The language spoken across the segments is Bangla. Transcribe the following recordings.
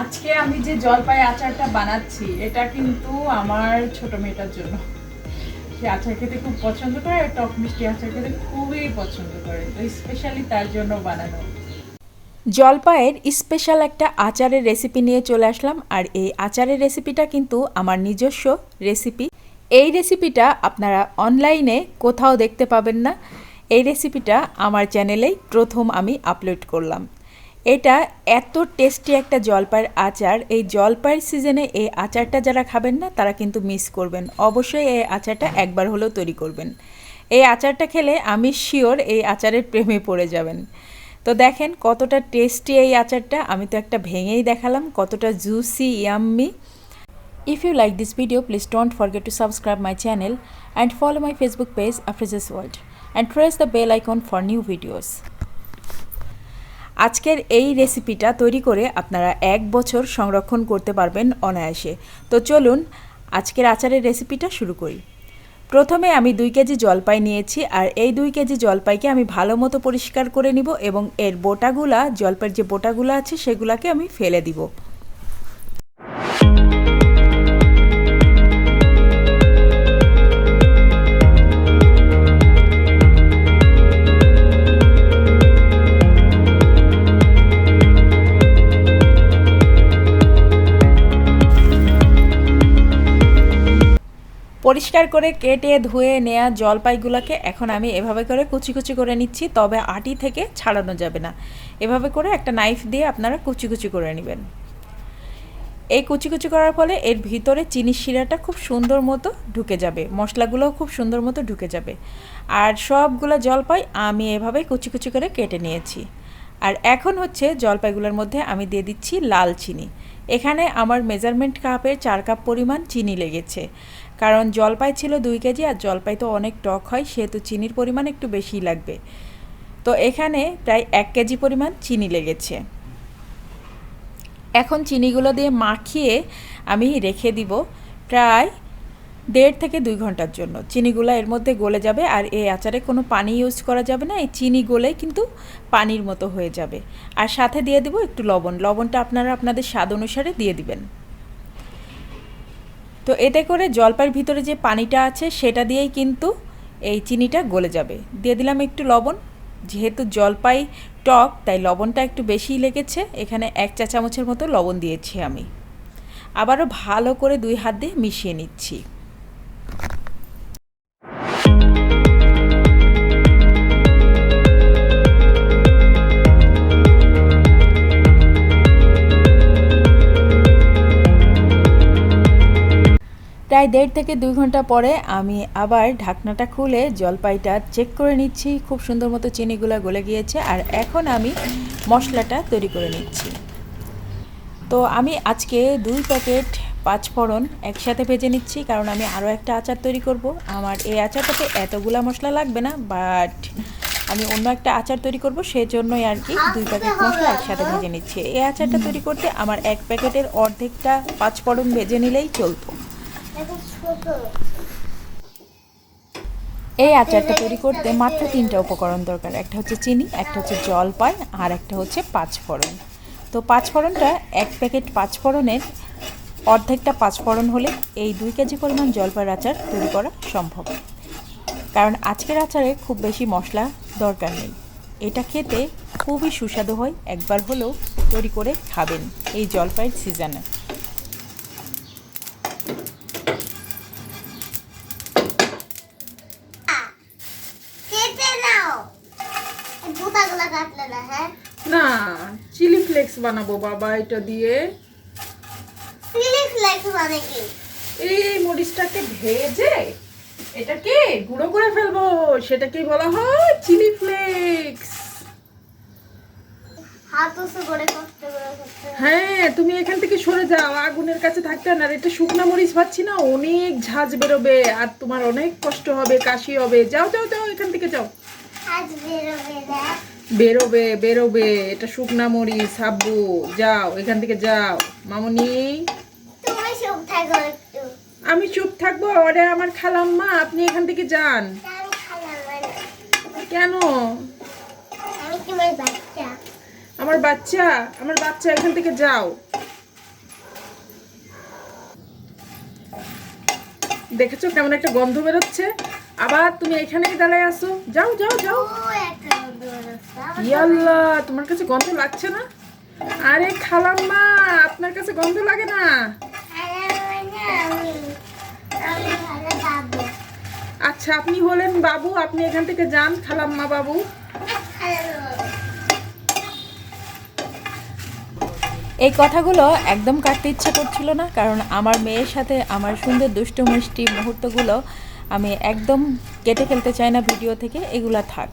আজকে আমি যে জলপাই আচারটা বানাচ্ছি, এটা কিন্তু আমার ছোট মেয়েটার জন্য। সে আচার খেতে খুব পছন্দ করে আর টক মিষ্টি আচার খেতে খুবই পছন্দ করে, তো স্পেশালি তার জন্য বানানো। জলপাইয়ের স্পেশাল একটা আচারের রেসিপি নিয়ে চলে আসলাম আর এই আচারের রেসিপিটা কিন্তু আমার নিজস্ব রেসিপি এই রেসিপিটা আপনারা অনলাইনে কোথাও দেখতে পাবেন না। এই রেসিপিটা আমার চ্যানেলেই প্রথম আমি আপলোড করলাম। এটা এত টেস্টি একটা জলপাইয়ের আচার। এই জলপাইয়ের সিজনে এই আচারটা যারা খাবেন না তারা কিন্তু মিস করবেন। অবশ্যই এই আচারটা একবার হলেও তৈরি করবেন। এই আচারটা খেলে আমি শিওর এই আচারের প্রেমে পড়ে যাবেন। তো দেখেন কতটা টেস্টি এই আচারটা। আমি তো একটা ভেঙেই দেখালাম কতটা juicy yummy If you like this video, please don't forget to subscribe my channel and follow my Facebook page Afriz's World and press the bell icon for new videos. আজকের এই রেসিপিটা তৈরি করে আপনারা এক বছর সংরক্ষণ করতে পারবেন অনায়াসে। তো চলুন আজকের আচারের রেসিপিটা শুরু করি। প্রথমে আমি দুই কেজি জলপাই নিয়েছি আর এই দুই কেজি জলপাইকে আমি ভালো মতো পরিষ্কার করে নিব এবং এর বোটাগুলা, জলপাইয়ের যে বোটাগুলো আছে সেগুলাকে আমি ফেলে দিব। পরিষ্কার করে কেটে ধুয়ে নেওয়া জলপাইগুলোকে এখন আমি এভাবে করে কুচি কুচি করে নিচ্ছি, তবে আটি থেকে ছাড়ানো যাবে না। এভাবে করে একটা নাইফ দিয়ে আপনারা কুচি কুচি করে নেবেন। এই কুচি কুচি করার ফলে এর ভিতরে চিনির শিরাটা খুব সুন্দর মতো ঢুকে যাবে, মশলাগুলোও খুব সুন্দর মতো ঢুকে যাবে। আর সবগুলো জলপাই আমি এভাবে কুচি কুচি করে কেটে নিয়েছি। আর এখন হচ্ছে জলপাইগুলোর মধ্যে আমি দিয়ে দিচ্ছি লাল চিনি। এখানে আমার মেজারমেন্ট কাপে চার কাপ পরিমাণ চিনি লেগেছে। কারণ জলপাই ছিল দুই কেজি আর জলপাই তো অনেক টক হয়, সেহেতু চিনির পরিমাণ একটু বেশি লাগবে। তো এখানে প্রায় এক কেজি পরিমাণ চিনি লেগেছে। এখন চিনিগুলো দিয়ে মাখিয়ে আমি রেখে দিব। প্রায় দেড় থেকে দুই ঘণ্টার জন্য। চিনিগুলো এর মধ্যে গলে যাবে আর এই আচারে কোনো পানি ইউজ করা যাবে না, এই চিনি গলেই কিন্তু পানির মতো হয়ে যাবে। আর সাথে দিয়ে দেবো একটু লবণ। লবণটা আপনারা আপনাদের স্বাদ অনুসারে দিয়ে দিবেন। তো এতে করে জলপাইয়ের ভিতরে যে পানিটা আছে, সেটা দিয়েই কিন্তু এই চিনিটা গলে যাবে। দিয়ে দিলাম একটু লবণ। যেহেতু জলপাই টক, তাই লবণটা একটু বেশিই লেগেছে। এখানে এক চা চামচের মতো লবণ দিয়েছি আমি। আবারও ভালো করে দুই হাত দিয়ে মিশিয়ে নিচ্ছি। প্রায় দেড় থেকে দুই ঘণ্টা পরে আমি আবার ঢাকনাটা খুলে জলপাইটা চেক করে নিচ্ছি। খুব সুন্দর মতো চিনিগুলো গলে গিয়েছে আর এখন আমি মশলাটা তৈরি করে নিচ্ছি। তো আমি আজকে দুই প্যাকেট পাঁচফোড়ন একসাথে ভেজে নিচ্ছি, কারণ আমি আরও একটা আচার তৈরি করব। আমার এই আচারটাতে এতগুলা মশলা লাগবে না বাট আমি অন্য একটা আচার তৈরি করব সেই জন্যই আর কি দুই প্যাকেট মশলা একসাথে ভেজে নিচ্ছি। এই আচারটা তৈরি করতে আমার এক প্যাকেটের অর্ধেকটা পাঁচফোড়ন ভেজে নিলেই চলতো। এই আচারটা তৈরি করতে মাত্র তিনটা উপকরণ দরকার। একটা হচ্ছে চিনি, একটা হচ্ছে জলপাই, আর একটা হচ্ছে পাঁচফোড়ন। তো পাঁচফোড়নটা, এক প্যাকেট পাঁচফোড়নের অর্ধেকটা পাঁচফোড়ন হলে এই দুই কেজি পরিমাণ জলপাইয়ের আচার তৈরি করা সম্ভব। কারণ আজকের আচারে খুব বেশি মশলা দরকার নেই। এটা খেতে খুবই সুস্বাদু হয়, একবার হলেও তৈরি করে খাবেন এই জলপাইয়ের সিজনে কেটে নাও এই বুতাগুলো কাটলে না হ্যাঁ? না চিলি ফ্লেক্স বানাবো বাবা এটা দিয়ে। চিলি ফ্লেক্স মানে কি? এই মরিচটাকে ভেজে এটাকে গুঁড়ো করে ফেলব সেটাকেই বলা হয় চিলি ফ্লেক্স। হ্যাঁ তুমি এখান থেকে সরে যাও আগুনের কাছে থাকতে না এটা শুকনো মরিচ পাচ্ছি না অনেক ঝাঁজ বেরোবে আর তোমার অনেক কষ্ট হবে কাশি হবে। যাও যাও যাও এখান থেকে যাও। আজ বেরোবে বেরোবে বেরোবে, এটা শুকনা মরি সাবু যাও, এখান থেকে যাও। মামনি? আমি চুপ থাকব? ওরে আমার খালাম মা আপনি এখান থেকে যান। কেন? আমার বাচ্চা আমার বাচ্চা, এখান থেকে যাও। দেখেছ কেমন একটা গন্ধ বেরোচ্ছে? আবার তুমি এখানে দাঁড়ায় আসো যাও যাও যাও। ইয়াল্লা, তোমার কাছে গন্ধ লাগছে না? আরে খালাম্মা, আপনার কাছে গন্ধ লাগে না? আচ্ছা আপনি হলেন বাবু, আপনি এখান থেকে যান, খালাম্মা বাবু। এই কথাগুলো একদম কাটতে ইচ্ছে করছিল না, কারণ আমার মেয়ের সাথে আমার সুন্দর, দুষ্ট, মিষ্টি মুহূর্তগুলো আমি একদম কেটে ফেলতে চাই না ভিডিও থেকে, এগুলা থাক।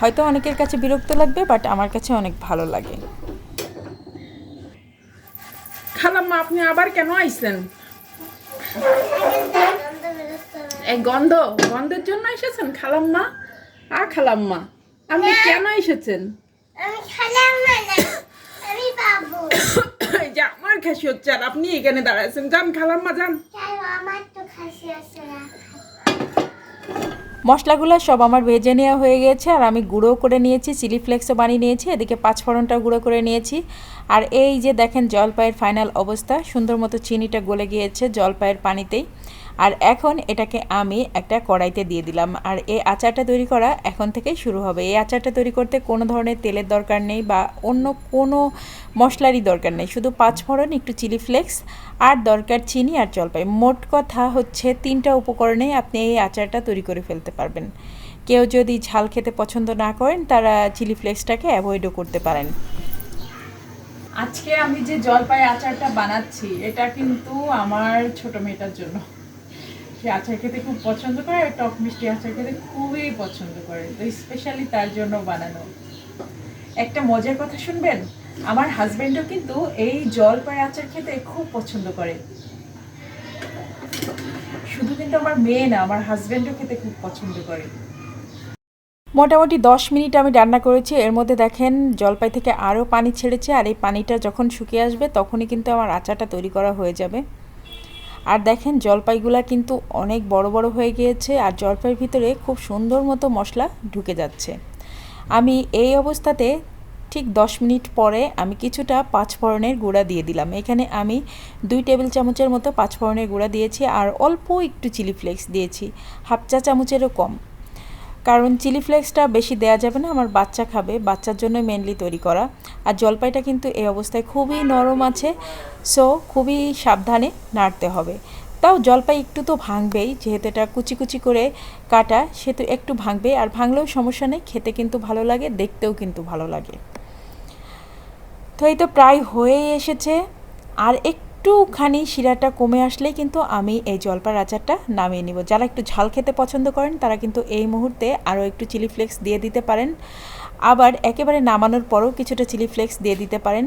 হয়তো অনেকের কাছে বিরক্ত লাগবে বাট আমার কাছে অনেক ভালো লাগে। খালাম্মা আপনি আবার কেন আইছেন গন্ধ এই গন্ধ গন্ধের জন্য এসেছেন খালাম্মা? আ খালাম্মা আপনি কেন এসেছেন? আমি খালাম আমি বাবু। এই যে আমার খাসি হচ্ছে আর আপনি এখানে দাঁড়াইছেন যান খালাম্মা যান। আমার তো খাসি না। মশলাগুলো সব আমার ভেজে নেওয়া হয়ে গেছে, আর আমি গুঁড়ো করে নিয়েছি, চিলি ফ্লেক্সও বানিয়ে নিয়েছি, এদিকে পাঁচফোড়নটা গুঁড়ো করে নিয়েছি। আর এই যে দেখেন জলপাইয়ের ফাইনাল অবস্থা, সুন্দর মতো চিনিটা গলে গিয়েছে জলপাইয়ের পানিতেই। আর এখন এটাকে আমি একটা কড়াইতে দিয়ে দিলাম। আর এই আচারটা তৈরি করা এখন থেকেই শুরু হবে। এই আচারটা তৈরি করতে কোনো ধরনের তেলের দরকার নেই বা অন্য কোনো মশলারই দরকার নেই। শুধু পাঁচফোড়ন একটু চিলি ফ্লেক্স আর দরকার চিনি আর জলপাই। মোট কথা হচ্ছে তিনটা উপকরণে আপনি এই আচারটা তৈরি করে ফেলতে পারবেন। কেউ যদি ঝাল খেতে পছন্দ না করেন, তারা চিলি ফ্লেক্সটাকে অ্যাভয়েডও করতে পারেন। আজকে আমি যে জলপাই আচারটা বানাচ্ছি, এটা কিন্তু আমার ছোট মেয়েটার জন্য। সে আচার খেতে খুব পছন্দ করে আর টক মিষ্টি আচার খেতে খুবই পছন্দ করে। তো স্পেশালি তার জন্য বানানো। একটা মজার কথা শুনবেন? আমার হাজবেন্ডও কিন্তু এই জলপাই আচার খেতে খুব পছন্দ করে। শুধু কিন্তু আমার মেয়ে না, আমার হাজবেন্ডও খেতে খুব পছন্দ করে। মোটামুটি দশ মিনিট আমি রান্না করেছি। এর মধ্যে দেখেন, জলপাই থেকে আরও পানি ছেড়েছে আর এই পানিটা যখন শুকিয়ে আসবে তখনই কিন্তু আমার আচারটা তৈরি করা হয়ে যাবে। আর দেখেন, জলপাইগুলা কিন্তু অনেক বড় বড় হয়ে গিয়েছে আর জলপাইয়ের ভিতরে খুব সুন্দর মতো মশলা ঢুকে যাচ্ছে। আমি এই অবস্থাতে ঠিক দশ মিনিট পরে আমি কিছুটা পাঁচফোড়নের গুঁড়া দিয়ে দিলাম। এখানে আমি দুই টেবিল চামচের মতো পাঁচফোড়নের গুঁড়া দিয়েছি আর অল্প একটু চিলি ফ্লেক্স দিয়েছি। হাফ চা চামচেরও কম। কারণ চিলি ফ্লেক্সটা বেশি দেওয়া যাবে না, আমার বাচ্চা খাবে, বাচ্চার জন্য মেনলি তৈরি করা। আর জলপাইটা কিন্তু এই অবস্থায় খুবই নরম আছে সো খুবই সাবধানে নাড়তে হবে। তাও জলপাই একটু তো ভাঙবেই, যেহেতু এটা কুচি কুচি করে কাটা, সেহেতু একটু ভাঙবে, আর ভাঙলেও সমস্যা নেই, খেতে কিন্তু ভালো লাগে, দেখতেও কিন্তু ভালো লাগে। তো এই তো প্রায় হয়েই এসেছে, আর একটুখানি শিরাটা কমে আসলেই কিন্তু আমি এই জলপার আচারটা নামিয়ে নিব। যারা একটু ঝাল খেতে পছন্দ করেন, তারা কিন্তু এই মুহূর্তে আরও একটু চিলি ফ্লেক্স দিয়ে দিতে পারেন। আবার একেবারে নামানোর পরও কিছুটা চিলি ফ্লেক্স দিয়ে দিতে পারেন।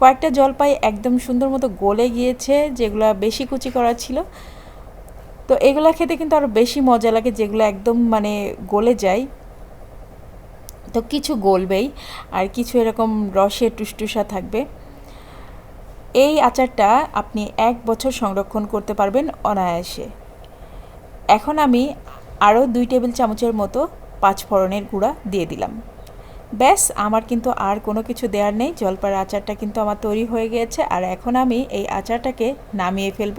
কয়েকটা জলপাই একদম সুন্দর মতো গলে গিয়েছে, যেগুলো বেশি কুচি করা ছিল। তো এগুলো খেতে কিন্তু আরও বেশি মজা লাগে যেগুলো একদম মানে গলে যায়। তো কিছু গলবেই, আর কিছু এরকম রসে টুসটুসা থাকবে। এই আচারটা আপনি এক বছর সংরক্ষণ করতে পারবেন অনায়াসে। এখন আমি আরও দুই টেবিল চামচের মতো পাঁচ ফোড়নের গুঁড়া দিয়ে দিলাম। ব্যাস, আমার কিন্তু আর কোনো কিছু দেওয়ার নেই। জলপার আচারটা কিন্তু আমার তৈরি হয়ে গিয়েছে আর এখন আমি এই আচারটাকে নামিয়ে ফেলব।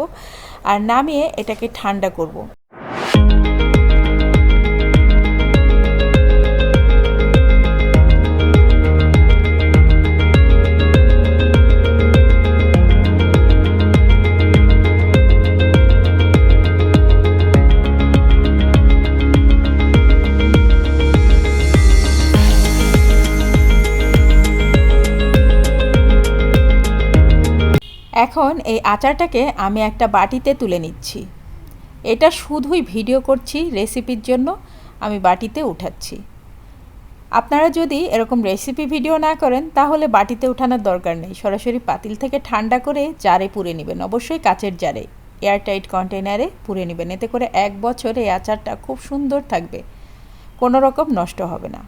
আর নামিয়ে এটাকে ঠান্ডা করব। এখন এই আচারটাকে আমি একটা বাটিতে তুলে নিচ্ছি। এটা শুধুই ভিডিও করছি রেসিপির জন্য, আমি বাটিতে উঠাচ্ছি। আপনারা যদি এরকম রেসিপি ভিডিও না করেন, তাহলে বাটিতে উঠানোর দরকার নেই। সরাসরি পাতিল থেকে ঠান্ডা করে জারে পুরে নেবেন। অবশ্যই কাচের জারে, এয়ারটাইট কন্টেনারে পুরে নেবেন। এতে করে এক বছর এই আচারটা খুব সুন্দর থাকবে। কোনো রকম নষ্ট হবে না।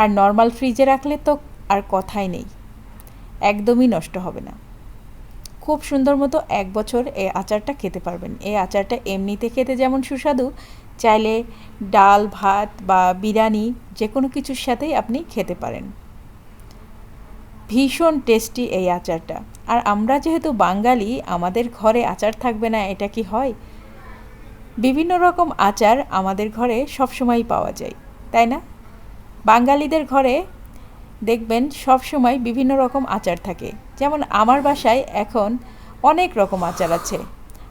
আর নর্মাল ফ্রিজে রাখলে তো আর কথাই নেই। একদমই নষ্ট হবে না। খুব সুন্দর মতো এক বছর এই আচারটা খেতে পারবেন। এই আচারটা এমনিতে খেতে যেমন সুস্বাদু, চাইলে ডাল, ভাত বা বিরিয়ানি যে কোনো কিছুর সাথেই আপনি খেতে পারেন। ভীষণ টেস্টি এই আচারটা। আর আমরা যেহেতু বাঙালি, আমাদের ঘরে আচার থাকবে না, এটা কি হয়? বিভিন্ন রকম আচার আমাদের ঘরে সবসময় পাওয়া যায়, তাই না? বাঙালিদের ঘরে দেখবেন সব সময় বিভিন্ন রকম আচার থাকে। যেমন আমার বাসায় এখন অনেক রকম আচার আছে।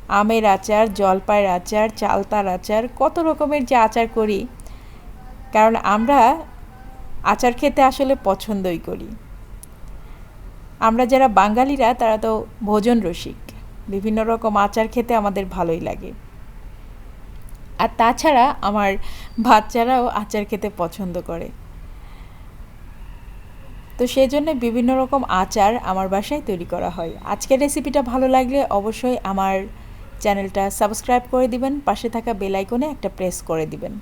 আমের আচার, জলপাইয়ের আচার, চালতার আচার, কত রকমের যে আচার করি। কারণ আমরা আচার খেতে আসলে পছন্দই করি। আমরা যারা বাঙালিরা, তারা তো ভোজন রসিক। বিভিন্ন রকম আচার খেতে আমাদের ভালোই লাগে। আর তাছাড়া আমার বাচ্চারাও আচার খেতে পছন্দ করে। তো সেই জন্য বিভিন্ন রকম আচার আমার বাসায় তৈরি করা হয়। আজকের রেসিপিটা ভালো লাগলে অবশ্যই আমার চ্যানেলটা সাবস্ক্রাইব করে দিবেন, পাশে থাকা বেল আইকনে একটা প্রেস করে দিবেন।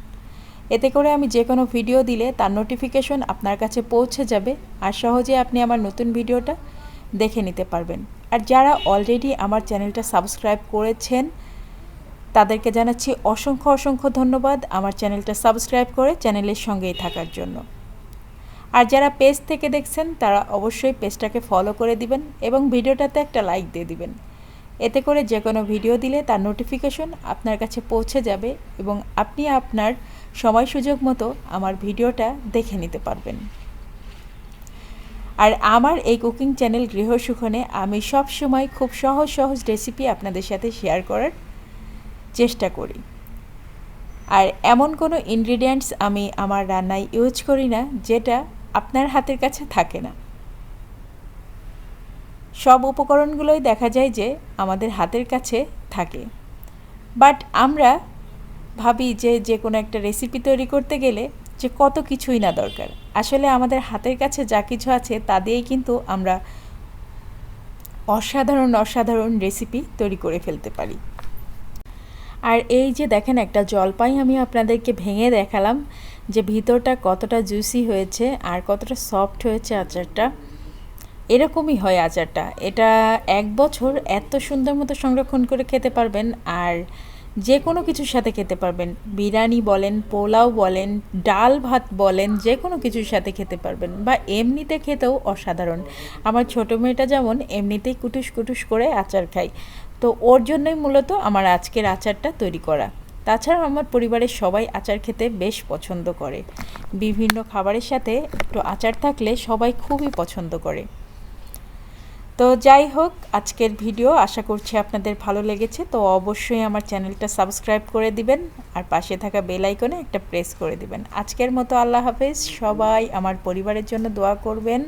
এতে করে আমি যে কোনো ভিডিও দিলে তার নোটিফিকেশন আপনার কাছে পৌঁছে যাবে আর সহজে আপনি আমার নতুন ভিডিওটা দেখে নিতে পারবেন। আর যারা অলরেডি আমার চ্যানেলটা সাবস্ক্রাইব করেছেন, তাদেরকে জানাচ্ছি অসংখ্য অসংখ্য ধন্যবাদ আমার চ্যানেলটা সাবস্ক্রাইব করে চ্যানেলের সঙ্গেই থাকার জন্য। আর যারা পেজ থেকে দেখছেন, তারা অবশ্যই পেজটাকে ফলো করে দিবেন এবং ভিডিওটাতে একটা লাইক দিয়ে দিবেন। এতে করে যে কোনো ভিডিও দিলে তার নোটিফিকেশন আপনার কাছে পৌঁছে যাবে এবং আপনি আপনার সময় সুযোগ মতো আমার ভিডিওটা দেখে নিতে পারবেন। আর আমার এই কুকিং চ্যানেল গৃহসুখনে আমি সব সময় খুব সহজ সহজ রেসিপি আপনাদের সাথে শেয়ার করার চেষ্টা করি। আর এমন কোনো ইনগ্রিডিয়েন্টস আমি আমার রান্নায় ইউজ করি না, যেটা আপনার হাতের কাছে থাকে না। সব উপকরণগুলোই দেখা যায় যে আমাদের হাতের কাছে থাকে। বাট আমরা ভাবি যে যে কোনো একটা রেসিপি তৈরি করতে গেলে যে কত কিছুই না দরকার। আসলে আমাদের হাতের কাছে যা কিছু আছে তা দিয়েই কিন্তু আমরা অসাধারণ অসাধারণ রেসিপি তৈরি করে ফেলতে পারি। আর এই যে দেখেন একটা জলপাই আমি আপনাদেরকে ভেঙে দেখালাম। যে ভিতরটা কতটা জুসি হয়েছে আর কতটা সফট হয়েছে আচারটা, এরকমই হয় আচারটা। এটা এক বছর এত সুন্দর মতো সংরক্ষণ করে খেতে পারবেন আর যে কোনো কিছুর সাথে খেতে পারবেন। বিরিয়ানি বলেন, পোলাও বলেন, ডাল ভাত বলেন যে কোনো কিছুর সাথে খেতে পারবেন বা এমনিতে খেতেও অসাধারণ। আমার ছোটো মেয়েটা যেমন এমনিতেই কুটুস কুটুস করে আচার খায়। তো ওর জন্যই মূলত আমার আজকের আচারটা তৈরি করা। তাছাড়া আমার পরিবারের সবাই আচার খেতে বেশ পছন্দ করে। বিভিন্ন খাবারের সাথে একটু আচার থাকলে সবাই খুবই পছন্দ করে। তো যাই হোক, আজকের ভিডিও আশা করছি আপনাদের ভালো লেগেছে। তো অবশ্যই আমার চ্যানেলটা সাবস্ক্রাইব করে দিবেন আর পাশে থাকা বেল আইকনে একটা প্রেস করে দিবেন। আজকের মতো আল্লাহ হাফেজ। সবাই আমার পরিবারের জন্য দোয়া করবেন।